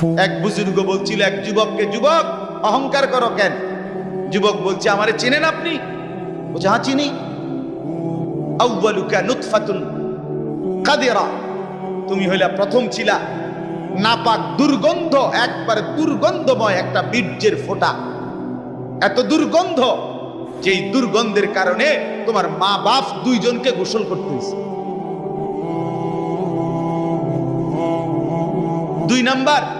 এক বুজুর্গ বলছিল, এক যুবককে, যুবক, অহংকার করো কেন? যুবক বলছে, আমারে চেনেন আপনি? বলছে হ্যাঁ চিনি। আউ্বালুকা নুতফাতুন কাদেরা। তুমি হইলা প্রথম ছিলা। নাপাক দুর্গন্ধ, একবারে দুর্গন্ধময় একটা বীর্যের ফোঁটা। এত দুর্গন্ধ, যেই দুর্গন্ধের কারণে তোমার মা বাপ দুইজনকে গোসল করতে দুই নাম্বার